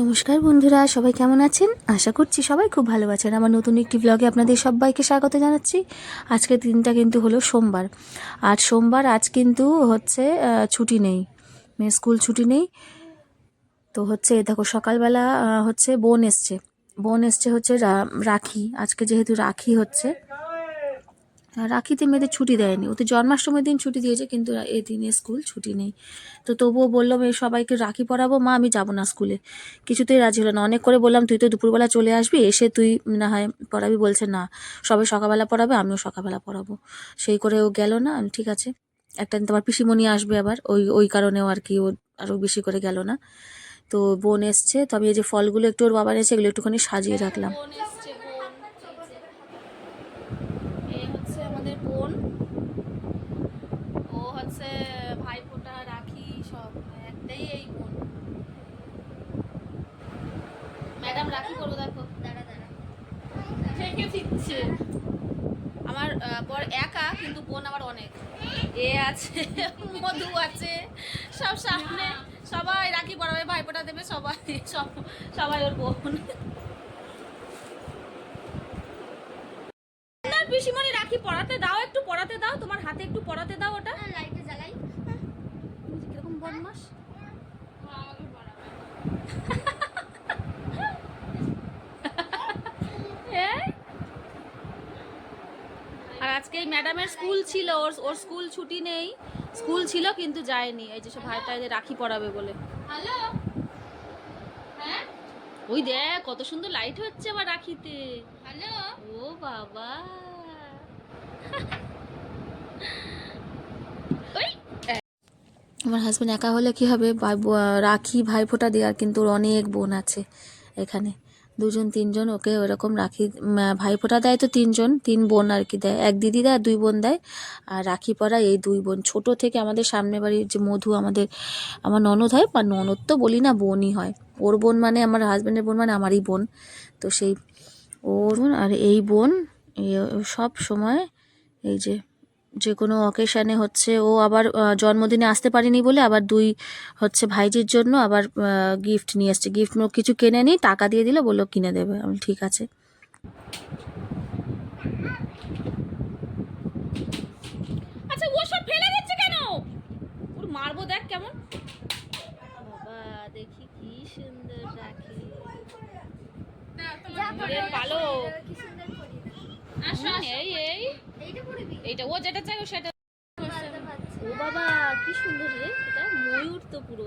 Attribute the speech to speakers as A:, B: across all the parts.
A: নমস্কার বন্ধুরা, সবাই কেমন আছেন? আশা করছি সবাই খুব ভালো আছেন। আমার নতুন একটি ব্লগে আপনাদের সবাইকে স্বাগত জানাচ্ছি। আজকের দিনটা কিন্তু হলো সোমবার। আর সোমবার আজ কিন্তু হচ্ছে ছুটি নেই। মেয়ে স্কুল ছুটি নেই। তো হচ্ছে, দেখো সকালবেলা হচ্ছে বোন এসছে। বোন এসছে হচ্ছে রাখি। আজকে যেহেতু রাখি হচ্ছে রাখিতে মেয়েদের ছুটি দেয়নি। ওদের জন্মাষ্টমীর দিন ছুটি দিয়েছে, কিন্তু এই দিনে স্কুল ছুটি নেই। তো তবুও বলল, মেয়ে, সবাইকে রাখি পরাবো? মা, আমি যাব না স্কুলে। কিছুতেই রাজি হলো না। অনেক করে বললাম, তুই তো দুপুরবেলা চলে আসবি, এসে তুই না হয় পড়াবি? বলছে, না, সবাই সকালবেলা পড়াবে, আমিও সকালবেলা পড়াবো। সেই করে ও গেল না, ঠিক আছে। একটা দিন তোমার পিসিমণি আসবে আবার, ওই ওই কারণেও আর কি ও আরও বেশি করে গেল না। তো বোন এসছে, তো আমি এই যে ফলগুলো একটু ওর বাবা এনেছে এগুলো একটুখানি সাজিয়ে রাখলাম
B: বোন এসছে বোন এ হচ্ছে আমাদের বোন ও হচ্ছে ভাইফোঁটা রাখি সব একটাই এই বোন ম্যাডাম রাখি করব দেখো। দাঁড়া দাঁড়া। রেখে দিচ্ছে। আমার বর একা কিন্তু বোন আমার অনেক। এ আছে মধু আছে সব সামনে। সবাই রাখি পড়াবে ভাইফোঁটা দেবে সবাই সব সবাই ওর বোন। পিসিমণি রাখি পড়াতে দাও একটু পড়াতে দাও তোমার হাতে একটু পড়াতে দাও ওটা। লাইটে জ্বালাই। তুমি কীরকম বদমাস। এই। আর আজকে এই ম্যাডামের স্কুল ছিল ওর ওর স্কুল ছুটি নেই। স্কুল ছিল কিন্তু যায়নি এই যে সব ভাইটা এই রাখি পড়াবে বলে। হ্যালো হ্যাঁ? ওই দেখ কত সুন্দর লাইট হচ্ছে আবার রাখিতে। হ্যালো ও বাবা।
A: আমার হাজব্যান্ড একা হলে কি হবে? ভাই রাখি ভাইফোঁটা দেওয়ার কিন্তু ওর অনেক বোন আছে এখানে। দুজন, তিনজন ওকে ওরকম রাখি ভাইফোঁটা দেয় তো তিনজন, তিন বোন আর কি দেয়। এক দিদি দেয়, দুই বোন দেয়। আর রাখি পরা এই দুই বোন। ছোট থেকে আমাদের সামনে বাড়ির যে মধু আমাদের, আমার ননদ হয়, বা ননদ তো বলি না, বোনই হয়। ওর বোন মানে আমার হাজব্যান্ডের বোন মানে আমারই বোন। তো সেই ওর আর এই বোন সব সময় এই যে যে কোনো অকেশানে হচ্ছে ও আবার জন্মদিনে আসতে পারেনি বলে আবার দুই হচ্ছে ভাইজির জন্য আবার গিফট নিয়ে এসছে। গিফট কিছু কেনে নি টাকা দিয়ে দিলে বলল কিনে দেবে। আমি ঠিক আছে।
B: আচ্ছা ও সব ফেলে দিচ্ছে কেন? ওর মারবো দেখ কেমন। বাবা দেখি কি সুন্দর রাখি। এই এই। এইটা ও যেটা চাই ও সেটা। ও বাবা কি সুন্দর রে। এটা ময়ূর তো পুরো।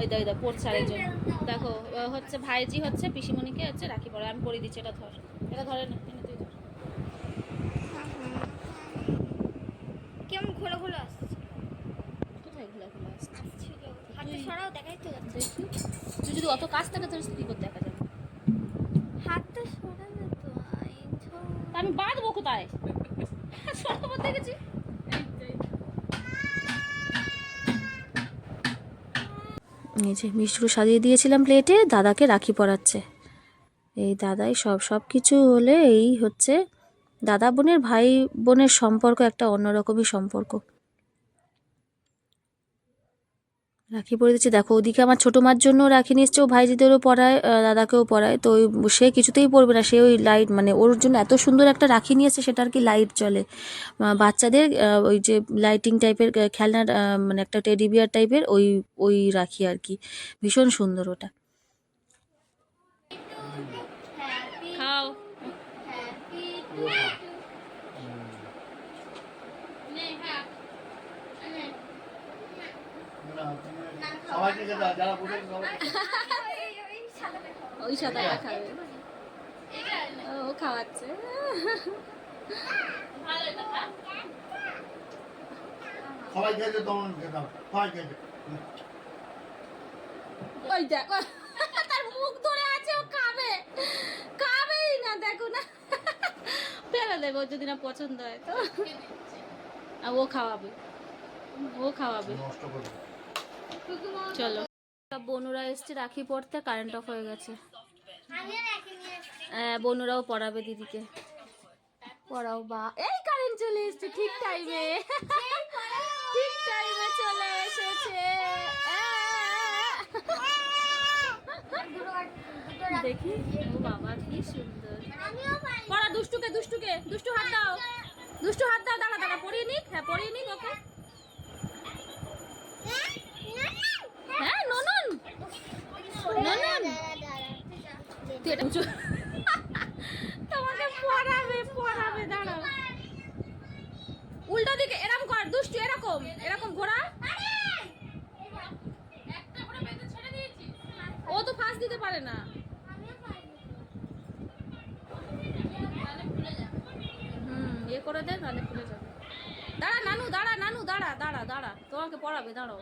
B: ওই দা ওই দা পড়ছে আরেকজন। দেখো হচ্ছে ভাইজি হচ্ছে পিসিমণিকে হচ্ছে রাখি পরে আমি পরে দিচ্ছি এটা ধর। এটা ধরে না তুই ধর।
C: কেমন ঘোলা ঘোলা আসছে?
B: কোথায় ঘোলা ঘোলা আসছে?
C: হাতে সরাও দেখাই তো যাচ্ছে।
B: তুই যদি অত কাজ থাকে তোর কি করতে দেখা যাবে?
C: হাতটা তা
B: আমি বাঁধবো কোথায়? সরবত দেখেছি।
A: এই যে মিষ্টিগুলো সাজিয়ে দিয়েছিলাম প্লেটে, দাদাকে রাখি পরাচ্ছে। এই দাদাই সব সব কিছু হলে এই হচ্ছে দাদা বোনের, ভাই বোনের সম্পর্ক একটা অন্যরকমই সম্পর্ক। রাখি পরে দিচ্ছে। দেখো, ওদিকে আমার ছোটো মার জন্য রাখি নিয়ে এসছে। ও ভাইজিদেরও পড়ায় দাদাকেও পড়ায়। তো ওই সে কিছুতেই পড়বে না। সে ওই লাইট মানে ওর জন্য এত সুন্দর একটা রাখি নিয়ে এসছে, সেটা আর কি লাইট চলে। বাচ্চাদের ওই যে লাইটিং টাইপের খেলনার মানে একটা টেডি বিয়ার টাইপের ওই ওই রাখি আর কি। ভীষণ সুন্দর ওটা
B: খাও
D: সবাইকে খেতে হয়, যারা বসে আছে সবাইকে
B: ওই সাথে খাবে। ও খাওয়াচ্ছে।
D: সবাই খেয়েছে তখন খেতে সবাই খেয়েছে
B: ওই দেখ তার মুখ ধরে আছে ও খাবে। খাবেই না দেখো না। ফেলে দেবে ওর যদি না পছন্দ হয় তো। আর ও খাওয়াবে। ও খাওয়াবে।
D: নষ্ট করবে
B: চলো। বনুরা এসছে, রাখি পড়তে কারেন্ট অফ হয়ে গেছে। হ্যাঁ বনুরাও পড়াবে দিদিকে। পড়াও, বা। এই কারেন্ট চলে এসছে, ঠিক টাইমে ঠিক টাইমে চলে এসেছে। দেখি বাবা, কি সুন্দর। পড়া, দুষ্টুকে দুষ্টুকে, দুষ্টু হাত দাও। দুষ্টু হাত দাও, দাঁড়া দাঁড়া, পড়িয়ে নিক। হ্যাঁ পড়িয়ে নিক, ওকে হ্যাঁ ননন তোমাকে পড়াবে পড়াবে, দাঁড়াও। উল্টো দিকে এরকম কর, দুষ্টু এরকম এরকম ঘোরা। ও তো ফাঁস দিতে পারে না। হুম ইয়ে করে দে, নাহলে খুলে যাবে। দাঁড়া, নানু দাঁড়া নানু, দাঁড়া দাঁড়া দাঁড়া, তোমাকে পড়াবে, দাঁড়াও।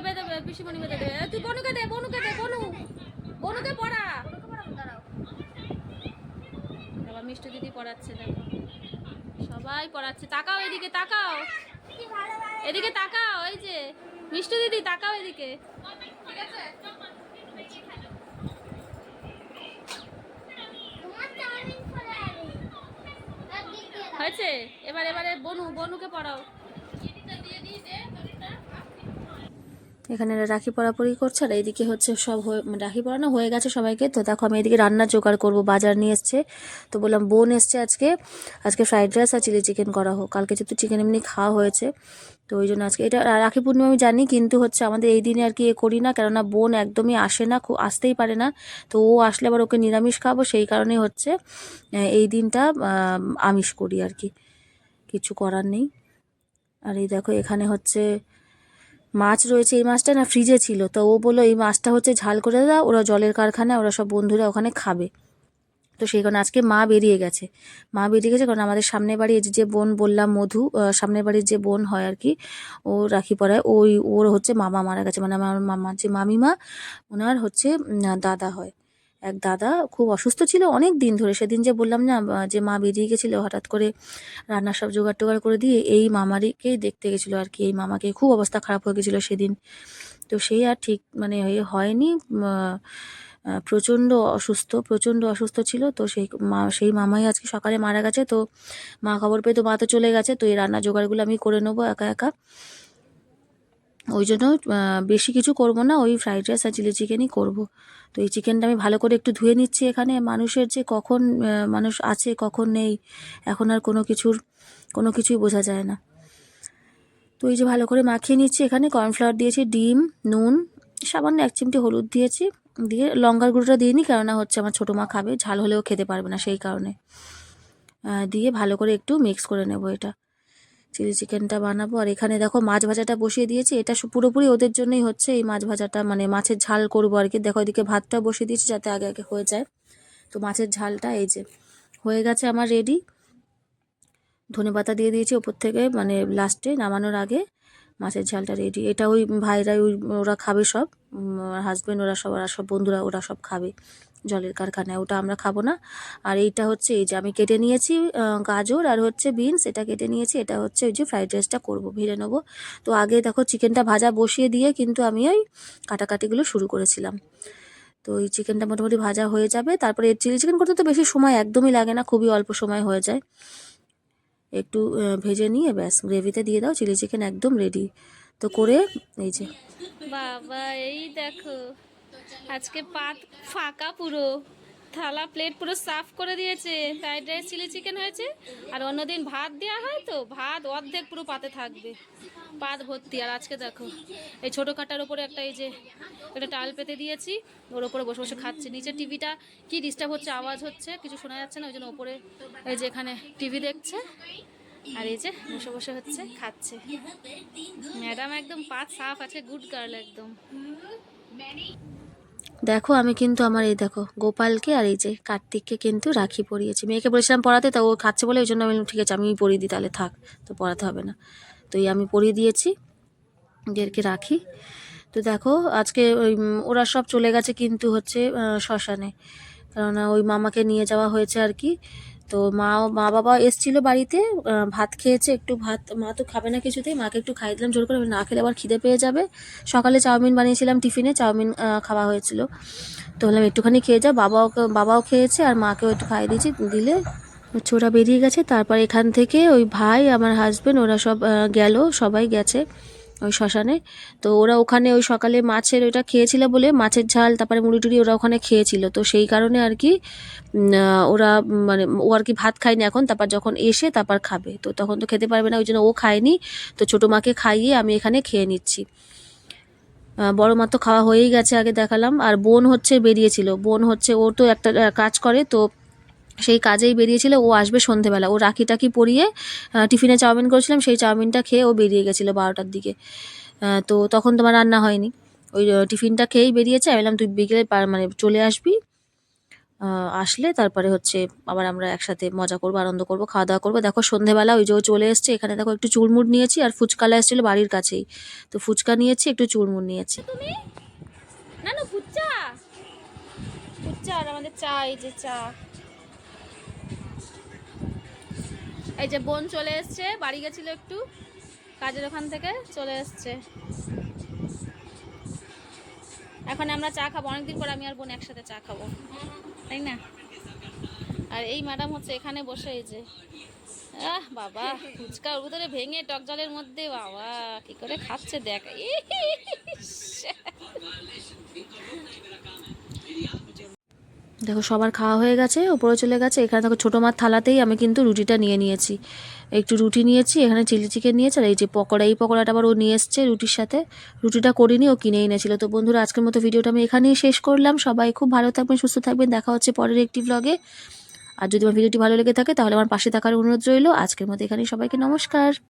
B: এ বেঁধে বে পিসিমণি বেঁধে দে তুই বনুকে দে বনুকে দে, বনু। বনুকে পড়া। এবার মিষ্টি দিদি পড়াচ্ছে, দেখো। সবাই পড়াচ্ছে। তাকাও এদিকে তাকাও। এদিকে তাকাও, এই যে। মিষ্টি দিদি, তাকাও এদিকে। হয়েছে? এবার, এবারে বনু, বনুকে পড়াও।
A: এখানে রাখি পরাপরি করছে, আর এইদিকে হচ্ছে সব মানে রাখি পরানো হয়ে গেছে সবাইকে। তো দেখো আমি এদিকে রান্না জোগাড় করব, বাজার নিয়ে এসছে। তো বললাম, বোন এসছে আজকে আজকে ফ্রাইড রাইস আর চিলি চিকেন করা হোক। কালকে যেহেতু চিকেন এমনি খাওয়া হয়েছে, তো ওই জন্য আজকে এটা রাখি পূর্ণিমা আমি জানি, কিন্তু হচ্ছে আমাদের এই দিনে আর কি এ করি না, কেননা বোন একদমই আসে না, খুব আসতেই পারে না। তো ও আসলে আবার ওকে নিরামিষ খাব, সেই কারণে হচ্ছে এই দিনটা আমিষ করি আর কি। কিছু করার নেই। আর এই দেখো এখানে হচ্ছে মাছ রয়েছে এই মাছটা না ফ্রিজে ছিল। তো ও বলল, এই মাছটা হচ্ছে ঝাল করে দাও, ওরা জলের কারখানায়, ওরা সব বন্ধুরা ওখানে খাবে। তো সেই কারণে আজকে মা বেরিয়ে গেছে। মা বেরিয়ে গেছে কারণ আমাদের সামনে বাড়ি যে বোন বললাম, মধু সামনে সামনের বাড়ির যে বোন হয় আর কি, ও রাখি পড়ায়, ওই, ওর হচ্ছে মামা মারা গেছে। মানে আমার মামা যে মামিমা, ওনার হচ্ছে দাদা হয়। এক দাদা খুব অসুস্থ ছিল অনেক দিন ধরে। সেদিন যে বললাম না যে মা বেরিয়ে গেছিল হঠাৎ করে রান্নার সব জোগাড় টোগাড় করে দিয়ে এই মামারিকেই দেখতে গেছিল আর কি। এই মামাকে খুব অবস্থা খারাপ হয়ে গেছিল সেদিন। তো সেই আর ঠিক মানে হয়নি প্রচণ্ড অসুস্থ প্রচণ্ড অসুস্থ ছিল। তো সেই মা, সেই মামাই আজকে সকালে মারা গেছে। তো মা খবর পেয়ে তো মা তো চলে গেছে। তো এই রান্না জোগাড়গুলো আমি করে নেব একা একা। ওই জন্য বেশি কিছু করব না, ওই ফ্রাইড রাইস আর চিলি চিকেনই করব। তো এই চিকেনটা আমি ভালো করে একটু ধুয়ে নিচ্ছি এখানে। মানুষের যে কখন মানুষ আছে, কখন নেই, এখন আর কোনো কিছুর, কোনো কিছুই বোঝা যায় না। তো এই যে ভালো করে মাখিয়ে নিচ্ছি এখানে। কর্নফ্লাওয়ার দিয়েছি, ডিম, নুন, সামান্য এক চিমটি হলুদ দিয়েছি। দিয়ে লঙ্কার গুঁড়োটা দিয়ে নিই কেননা হচ্ছে আমার ছোটো মা খাবে, ঝাল হলেও খেতে পারবে না সেই কারণে। দিয়ে ভালো করে একটু মিক্স করে নেব এটা। চিলি চিকেনটা বানাবো। আর এখানে দেখো মাছ ভাজাটা বসিয়ে দিয়েছি। এটা পুরোপুরি ওদের জন্যই হচ্ছে এই মাছ ভাজাটা। মানে মাছের ঝাল করব আর কি। দেখো এদিকে ভাতটা বসিয়ে দিয়েছি যাতে আগে আগে হয়ে যায়। তো মাছের ঝালটা এই যে হয়ে গেছে আমার রেডি ধনে পাতা দিয়ে দিয়েছি ওপর থেকে মানে লাস্টে নামানোর আগে মাছের ঝালটা রেডি এটা ওই ভাইরা ওই ওরা খাবে সব। হাজবেন্ড ওরা সব ওরা সব বন্ধুরা ওরা সব খাবে। জলের কারখানায়, ওটা আমরা খাব না। আর এইটা হচ্ছে এই যে আমি কেটে নিয়েছি গাজর আর হচ্ছে বিনস, এটা কেটে নিয়েছি, এটা হচ্ছে ওই যে ফ্রাইড রাইসটা করব, ভেজে নেব। তো আগে দেখো চিকেনটা ভাজা বসিয়ে দিয়ে কিন্তু আমি ওই কাটাকাটিগুলো শুরু করেছিলাম। তো এই চিকেনটা মোটামুটি ভাজা হয়ে যাবে। তারপরে চিলি চিকেন করতে তো বেশি সময় একদমই লাগে না, খুবই অল্প সময় হয়ে যায়। একটু ভেজে নিয়ে ব্যাস, গ্রেভিতে দিয়ে দাও, চিলি চিকেন একদম রেডি তো করে, এই যে।
B: বাবা, এই দেখো। আজকে পাত ফাঁকা পুরো। থালা প্লেট পুরো সাফ করে দিয়েছে। ফ্রাইড রাইস চিলি চিকেন হয়েছে। আর অন্যদিন ভাত দেওয়া হয় তো, ভাত অর্ধেক পুরো পাতে থাকবে। পাত ভর্তি। আর আজকে দেখো, এই ছোটো কাটার ওপরে একটা এই যে একটা টাল পেতে দিয়েছি। ওর ওপরে বসে বসে খাচ্ছে। নিচে টিভিটা কি ডিস্টার্ব হচ্ছে, আওয়াজ হচ্ছে, কিছু শোনা যাচ্ছে না, ওই জন্য ওপরে এই যে এখানে টিভি দেখছে। আর এই যে বসে বসে হচ্ছে, খাচ্ছে। ম্যাডাম একদম পাত সাফ আছে গুড গার্ল একদম।
A: দেখো, আমি কিন্তু আমার এই দেখো, গোপালকে আর এই যে কার্তিককে কিন্তু রাখি পরিয়েছি। মেয়েকে বলেছিলাম পড়াতে, তা ও খাচ্ছে বলে ওই জন্য আমি ঠিক আছে আমি পরিয়ে দিই, তাহলে থাক, তো পড়াতে হবে না। তো এই আমি পরিয়ে দিয়েছি এদেরকে রাখি। তো দেখো, আজকে ওই, ওরা সব চলে গেছে কিন্তু হচ্ছে শ্মশানে। কেননা ওই মামাকে নিয়ে যাওয়া হয়েছে আর কি। তো মা মা বাবা এসছিল বাড়িতে ভাত খেয়েছে, একটু ভাত মা তো খাবে না কিছুতেই, মাকে একটু খাই দিলাম, জোর করে না খেলে আবার খিদে পেয়ে যাবে। সকালে চাউমিন বানিয়েছিলাম টিফিনে, চাউমিন খাওয়া হয়েছিল। তো বললাম, একটুখানি খেয়ে যা বাবাও বাবাও খেয়েছে, আর মাকেও একটু খাইয়ে দিয়েছি, দিলে ওরা বেরিয়ে গেছে। তারপর এখান থেকে ওই ভাই, আমার হাজবেন্ড ওরা সব গেল, সবাই গেছে। ওই শ্মশানে। তো ওরা ওখানে ওই সকালে মাছের ওইটা খেয়েছিল বলে মাছের ঝাল, তারপরে মুড়ি টুড়ি ওরা ওখানে খেয়েছিল। তো সেই কারণে আর কি ওরা মানে ও আর কি ভাত খায়নি এখন, তারপর যখন এসে তারপর খাবে। তো তখন তো খেতে পারবে না, ওই জন্য ও খায়নি। তো ছোটো মাকে খাইয়ে আমি এখানে খেয়ে নিচ্ছি। বড় মা তো খাওয়া হয়েই গেছে, আগে দেখালাম। আর বোন হচ্ছে বেরিয়েছিল। বোন হচ্ছে, ও তো একটা কাজ করে, তো সেই কাজেই বেরিয়েছিল। ও আসবে সন্ধেবেলা। ও রাখি টাকি পরিয়ে টিফিনে চাউমিন করেছিলাম, সেই চাউমিনটা খেয়ে ও বেরিয়ে গেছিল বারোটার দিকে। তো তখন তোমার রান্না হয়নি। ওই টিফিনটা খেয়েই বেরিয়েছে। আমি বললাম, তুই বিকেলে মানে চলে আসবি। আসলে তারপরে হচ্ছে আবার আমরা একসাথে মজা করব, আনন্দ করব, খাওয়া দাওয়া করব। দেখো সন্ধেবেলা ওই যে চলে এসছে, এখানে দেখো একটু চুরমুট নিয়েছি আর ফুচকালা এসেছিল বাড়ির কাছেই। তো ফুচকা নিয়েছি, একটু চুরমুট নিয়েছি।
B: তুমি? না না ফুচা ফুচা আর আমাদের চা, এই যে চা। এই যে বোন চলে এসছে, বাড়ি গেছিল একটু, কাজের ওখান থেকে চলে এসছে। এখন আমরা চা খাব, অনেকদিন পর আমি আর বোন একসাথে চা খাব। তাই না? আর এই ম্যাডাম হচ্ছে এখানে বসে এই যে। আহ, বাবা ফুচকা ওর ভিতরে ভেঙে টক জলের মধ্যে, বাবা, কি করে খাচ্ছে দেখ।
A: দেখো, সবার খাওয়া হয়ে গেছে, ওপরে চলে গেছে। এখানে দেখো, ছোটো মার থালাতেই আমি কিন্তু রুটিটা নিয়ে নিয়েছি। একটু রুটি নিয়েছি, এখানে চিলি চিকেন নিয়েছে, আর এই যে পকোড়া, এই পকোড়াটা আবার ও নিয়ে এসছে রুটির সাথে। রুটিটা করিনি, ও কিনে এনেছিল। তো বন্ধুরা, আজকের মতো ভিডিওটা আমি এখানেই শেষ করলাম। সবাই খুব ভালো থাকবেন, সুস্থ থাকবেন। দেখা হচ্ছে পরের একটি ব্লগে আর যদি আমার ভিডিওটি ভালো লেগে থাকে, তাহলে আমার পাশে থাকার অনুরোধ রইল। আজকের মতো এখানেই সবাইকে নমস্কার।